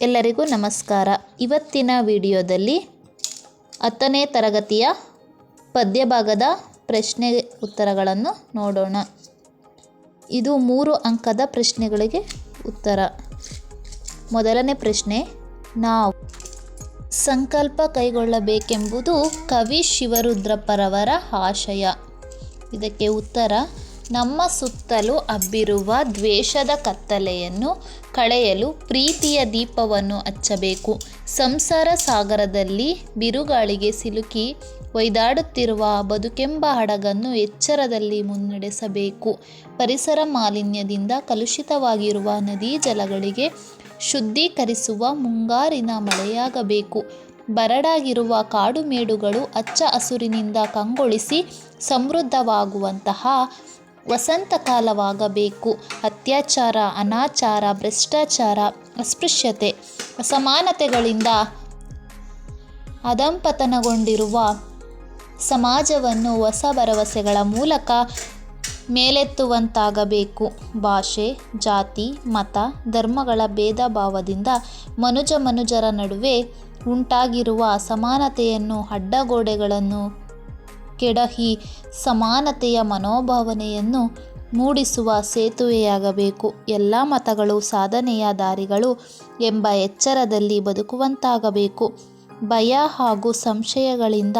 ಎಲ್ಲರಿಗೂ ನಮಸ್ಕಾರ. ಇವತ್ತಿನ ವಿಡಿಯೋದಲ್ಲಿ ಹತ್ತನೇ ತರಗತಿಯ ಪದ್ಯಭಾಗದ ಪ್ರಶ್ನೆ ಉತ್ತರಗಳನ್ನು ನೋಡೋಣ. ಇದು ಮೂರು ಅಂಕದ ಪ್ರಶ್ನೆಗಳಿಗೆ ಉತ್ತರ. ಮೊದಲನೇ ಪ್ರಶ್ನೆ, ನಾವು ಸಂಕಲ್ಪ ಕೈಗೊಳ್ಳಬೇಕೆಂಬುದು ಕವಿ ಶಿವರುದ್ರಪ್ಪರವರ ಆಶಯ. ಇದಕ್ಕೆ ಉತ್ತರ ನಮ್ಮ ಸುತ್ತಲೂ ಹಬ್ಬಿರುವ ದ್ವೇಷದ ಕತ್ತಲೆಯನ್ನು ಕಳೆಯಲು ಪ್ರೀತಿಯ ದೀಪವನ್ನು ಹಚ್ಚಬೇಕು. ಸಂಸಾರ ಸಾಗರದಲ್ಲಿ ಬಿರುಗಾಳಿಗೆ ಸಿಲುಕಿ ಒಯ್ದಾಡುತ್ತಿರುವ ಬದುಕೆಂಬ ಹಡಗನ್ನು ಎಚ್ಚರದಲ್ಲಿ ಮುನ್ನಡೆಸಬೇಕು. ಪರಿಸರ ಮಾಲಿನ್ಯದಿಂದ ಕಲುಷಿತವಾಗಿರುವ ನದೀ ಜಲಗಳಿಗೆ ಶುದ್ಧೀಕರಿಸುವ ಮುಂಗಾರಿನ ಮಳೆಯಾಗಬೇಕು. ಬರಡಾಗಿರುವ ಕಾಡು ಮೇಡುಗಳು ಅಚ್ಚ ಹಸುರಿನಿಂದ ಕಂಗೊಳಿಸಿ ಸಮೃದ್ಧವಾಗುವಂತಹ ವಸಂತ ಕಾಲವಾಗಬೇಕು ಅತ್ಯಾಚಾರ, ಅನಾಚಾರ, ಭ್ರಷ್ಟಾಚಾರ ಅಸ್ಪೃಶ್ಯತೆ ಅಸಮಾನತೆಗಳಿಂದ ಅಧಂಪತನಗೊಂಡಿರುವ ಸಮಾಜವನ್ನು ಹೊಸ ಭರವಸೆಗಳ ಮೂಲಕ ಮೇಲೆತ್ತುವಂತಾಗಬೇಕು. ಭಾಷೆ, ಜಾತಿ, ಮತ, ಧರ್ಮಗಳ ಭೇದ ಭಾವದಿಂದ ಮನುಜ ಮನುಜರ ನಡುವೆ ಉಂಟಾಗಿರುವ ಅಸಮಾನತೆಯನ್ನು, ಅಡ್ಡಗೋಡೆಗಳನ್ನು ಕೆಡಹಿ ಸಮಾನತೆಯ ಮನೋಭಾವನೆಯನ್ನು ಮೂಡಿಸುವ ಸೇತುವೆಯಾಗಬೇಕು. ಎಲ್ಲ ಮತಗಳು ಸಾಧನೆಯ ದಾರಿಗಳು ಎಂಬ ಎಚ್ಚರದಲ್ಲಿ ಬದುಕುವಂತಾಗಬೇಕು. ಭಯ ಹಾಗೂ ಸಂಶಯಗಳಿಂದ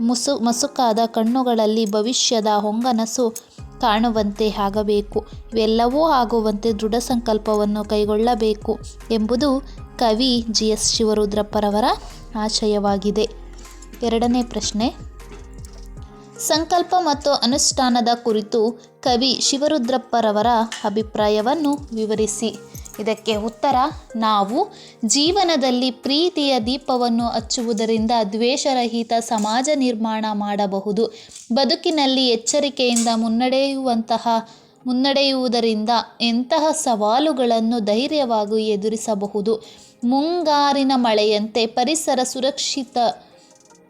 ಮುಸು, ಮಸುಕಾದ ಕಣ್ಣುಗಳಲ್ಲಿ ಭವಿಷ್ಯದ ಹೊಂಗನಸು ಕಾಣುವಂತೆ ಆಗಬೇಕು. ಇವೆಲ್ಲವೂ ಆಗುವಂತೆ ದೃಢ ಸಂಕಲ್ಪವನ್ನು ಕೈಗೊಳ್ಳಬೇಕು ಎಂಬುದು ಕವಿ ಜಿ ಎಸ್ ಶಿವರುದ್ರಪ್ಪರವರ ಆಶಯವಾಗಿದೆ. ಎರಡನೇ ಪ್ರಶ್ನೆ ಸಂಕಲ್ಪ ಮತ್ತು ಅನುಷ್ಠಾನದ ಕುರಿತು ಕವಿ ಶಿವರುದ್ರಪ್ಪರವರ ಅಭಿಪ್ರಾಯವನ್ನು ವಿವರಿಸಿ. ಇದಕ್ಕೆ ಉತ್ತರ, ನಾವು ಜೀವನದಲ್ಲಿ ಪ್ರೀತಿಯ ದೀಪವನ್ನು ಹಚ್ಚುವುದರಿಂದ ದ್ವೇಷರಹಿತ ಸಮಾಜ ನಿರ್ಮಾಣ ಮಾಡಬಹುದು. ಬದುಕಿನಲ್ಲಿ ಎಚ್ಚರಿಕೆಯಿಂದ ಮುನ್ನಡೆಯುವಂತಹ, ಮುನ್ನಡೆಯುವುದರಿಂದ ಎಂತಹ ಸವಾಲುಗಳನ್ನು ಧೈರ್ಯವಾಗಿ ಎದುರಿಸಬಹುದು. ಮುಂಗಾರಿನ ಮಳೆಯಂತೆ ಪರಿಸರ ಸುರಕ್ಷಿತ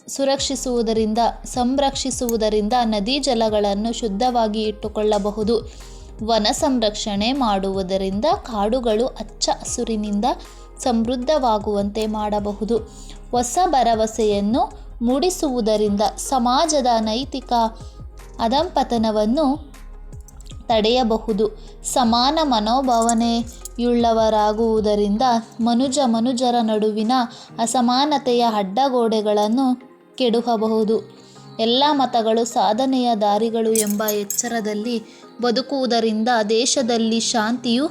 ಸುರಕ್ಷಿಸುವುದರಿಂದ, ಸಂರಕ್ಷಿಸುವುದರಿಂದ ನದಿ ಜಲಗಳನ್ನು ಶುದ್ಧವಾಗಿ ಇಟ್ಟುಕೊಳ್ಳಬಹುದು. ವನ ಸಂರಕ್ಷಣೆ ಮಾಡುವುದರಿಂದ ಕಾಡುಗಳು ಅಚ್ಚ ಹಸುರಿನಿಂದ ಸಮೃದ್ಧವಾಗುವಂತೆ ಮಾಡಬಹುದು. ಹೊಸ ಭರವಸೆಯನ್ನು ಮೂಡಿಸುವುದರಿಂದ ಸಮಾಜದ ನೈತಿಕ ಅಧಂಪತನವನ್ನು ತಡೆಯಬಹುದು. ಸಮಾನ ಮನೋಭಾವನೆಯುಳ್ಳವರಾಗುವುದರಿಂದ ಮನುಜ ಮನುಜರ ನಡುವಿನ ಅಸಮಾನತೆಯ ಅಡ್ಡಗೋಡೆಗಳನ್ನು ಕೆಡಹಬಹುದು. ಎಲ್ಲ ಮತಗಳು ಸಾಧನೆಯ ದಾರಿಗಳು ಎಂಬ ಎಚ್ಚರದಲ್ಲಿ ಬದುಕುವುದರಿಂದ ದೇಶದಲ್ಲಿ ಶಾಂತಿಯು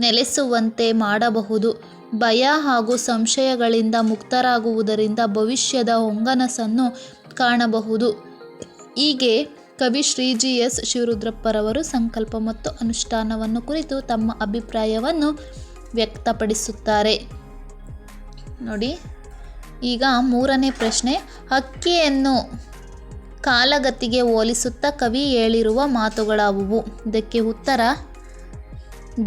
ನೆಲೆಸುವಂತೆ ಮಾಡಬಹುದು. ಭಯ ಹಾಗೂ ಸಂಶಯಗಳಿಂದ ಮುಕ್ತರಾಗುವುದರಿಂದ ಭವಿಷ್ಯದ ಹೊಂಗನಸನ್ನು ಕಾಣಬಹುದು. ಹೀಗೆ ಕವಿ ಶ್ರೀ ಜಿ ಎಸ್ ಶಿವರುದ್ರಪ್ಪರವರು ಸಂಕಲ್ಪ ಮತ್ತು ಅನುಷ್ಠಾನವನ್ನು ಕುರಿತು ತಮ್ಮ ಅಭಿಪ್ರಾಯವನ್ನು ವ್ಯಕ್ತಪಡಿಸುತ್ತಾರೆ. ನೋಡಿ. ಈಗ ಮೂರನೇ ಪ್ರಶ್ನೆ ಅಕ್ಕಿಯನ್ನು ಕಾಲಗತಿಗೆ ಹೋಲಿಸುತ್ತಾ ಕವಿ ಹೇಳಿರುವ ಮಾತುಗಳಾವುವು? ಇದಕ್ಕೆ ಉತ್ತರ,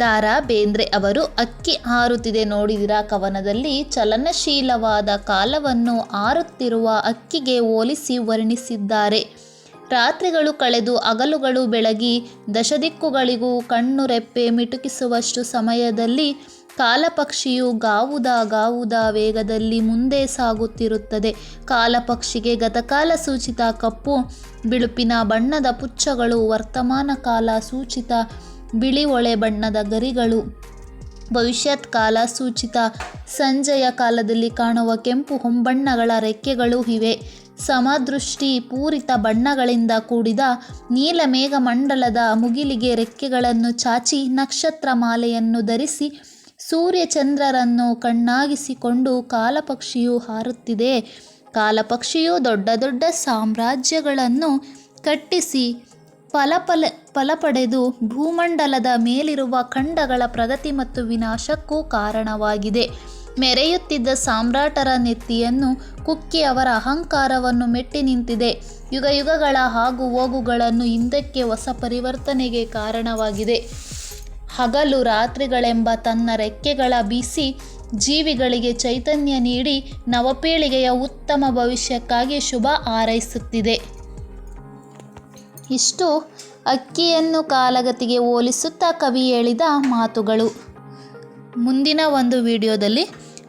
ದಾರಾ ಬೇಂದ್ರೆ ಅವರು ಅಕ್ಕಿ ಹಾರುತ್ತಿದೆ ನೋಡಿದಿರ ಕವನದಲ್ಲಿ, ಚಲನಶೀಲವಾದ ಕಾಲವನ್ನು ಹಾರುತ್ತಿರುವ ಅಕ್ಕಿಗೆ ಹೋಲಿಸಿ ವರ್ಣಿಸಿದ್ದಾರೆ. ರಾತ್ರಿಗಳು ಕಳೆದು ಹಗಲುಗಳು ಬೆಳಗಿ, ದಶದಿಕ್ಕುಗಳಿಗೂ ಕಣ್ಣು ರೆಪ್ಪೆ ಮಿಟುಕಿಸುವಷ್ಟು ಸಮಯದಲ್ಲಿ ಕಾಲಪಕ್ಷಿಯು ಗಾವುದ ಗಾವುದ ವೇಗದಲ್ಲಿ ಮುಂದೆ ಸಾಗುತ್ತಿರುತ್ತದೆ. ಕಾಲಪಕ್ಷಿಗೆ ಗತಕಾಲ ಸೂಚಿತ ಕಪ್ಪು, ಬಿಳುಪಿನ ಬಣ್ಣದ ಪುಚ್ಚಗಳು, ವರ್ತಮಾನ ಕಾಲ ಸೂಚಿತ ಬಿಳಿ ಒಳೆ ಬಣ್ಣದ ಗರಿಗಳು, ಭವಿಷ್ಯತ್ ಕಾಲ ಸೂಚಿತ ಸಂಜೆಯ ಕಾಲದಲ್ಲಿ ಕಾಣುವ ಕೆಂಪು ಹೊಂಬಣ್ಣಗಳ ರೆಕ್ಕೆಗಳು ಇವೆ. ಸಮದೃಷ್ಟಿ ಪೂರಿತ ಬಣ್ಣಗಳಿಂದ ಕೂಡಿದ ನೀಲಮೇಘ ಮಂಡಲದ ಮುಗಿಲಿಗೆ ರೆಕ್ಕೆಗಳನ್ನು ಚಾಚಿ ನಕ್ಷತ್ರ ಮಾಲೆಯನ್ನು ಧರಿಸಿ ಸೂರ್ಯಚಂದ್ರರನ್ನು ಕಣ್ಣಾಗಿಸಿಕೊಂಡು ಕಾಲಪಕ್ಷಿಯು ಹಾರುತ್ತಿದೆ. ಕಾಲಪಕ್ಷಿಯು ದೊಡ್ಡ ದೊಡ್ಡ ಸಾಮ್ರಾಜ್ಯಗಳನ್ನು ಕಟ್ಟಿಸಿ ಫಲ ಫಲ ಫಲ ಪಡೆದು ಭೂಮಂಡಲದ ಮೇಲಿರುವ ಖಂಡಗಳ ಪ್ರಗತಿ ಮತ್ತು ವಿನಾಶಕ್ಕೂ ಕಾರಣವಾಗಿದೆ. ಮೆರೆಯುತ್ತಿದ್ದ ಸಾಮ್ರಾಟರ ನೆತ್ತಿಯನ್ನು ಕುಕ್ಕಿ ಅವರ ಅಹಂಕಾರವನ್ನು ಮೆಟ್ಟಿ ನಿಂತಿದೆ. ಯುಗ ಯುಗಗಳ ಹಾಗೂ ಹೋಗುಗಳನ್ನು ಹಿಂದಕ್ಕೆ ಹೊಸ ಪರಿವರ್ತನೆಗೆ ಕಾರಣವಾಗಿದೆ. ಹಗಲು ರಾತ್ರಿಗಳೆಂಬ ತನ್ನ ರೆಕ್ಕೆಗಳ ಬೀಸಿ ಜೀವಿಗಳಿಗೆ ಚೈತನ್ಯ ನೀಡಿ ನವಪೀಳಿಗೆಯ ಉತ್ತಮ ಭವಿಷ್ಯಕ್ಕಾಗಿ ಶುಭ ಹಾರೈಸುತ್ತಿದೆ. ಇಷ್ಟು ಅಕ್ಕಿಯನ್ನು ಕಾಲಗತಿಗೆ ಹೋಲಿಸುತ್ತಾ ಕವಿ ಹೇಳಿದ ಮಾತುಗಳು. ಮುಂದಿನ ಒಂದು ವಿಡಿಯೋದಲ್ಲಿ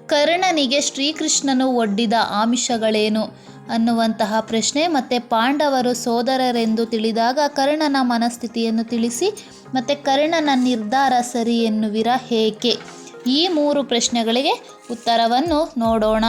ಕರ್ಣನಿಗೆ ಶ್ರೀಕೃಷ್ಣನು ಒಡ್ಡಿದ ಆಮಿಷಗಳೇನು? ಅನ್ನುವಂತಹ ಪ್ರಶ್ನೆ, ಮತ್ತು ಪಾಂಡವರು ಸೋದರರೆಂದು ತಿಳಿದಾಗ ಕರ್ಣನ ಮನಸ್ಥಿತಿಯನ್ನು ತಿಳಿಸಿ, ಮತ್ತು ಕರ್ಣನ ನಿರ್ಧಾರ ಸರಿ ಎನ್ನುವಿರ ಏಕೆ ಈ ಮೂರು ಪ್ರಶ್ನೆಗಳಿಗೆ ಉತ್ತರವನ್ನು ನೋಡೋಣ.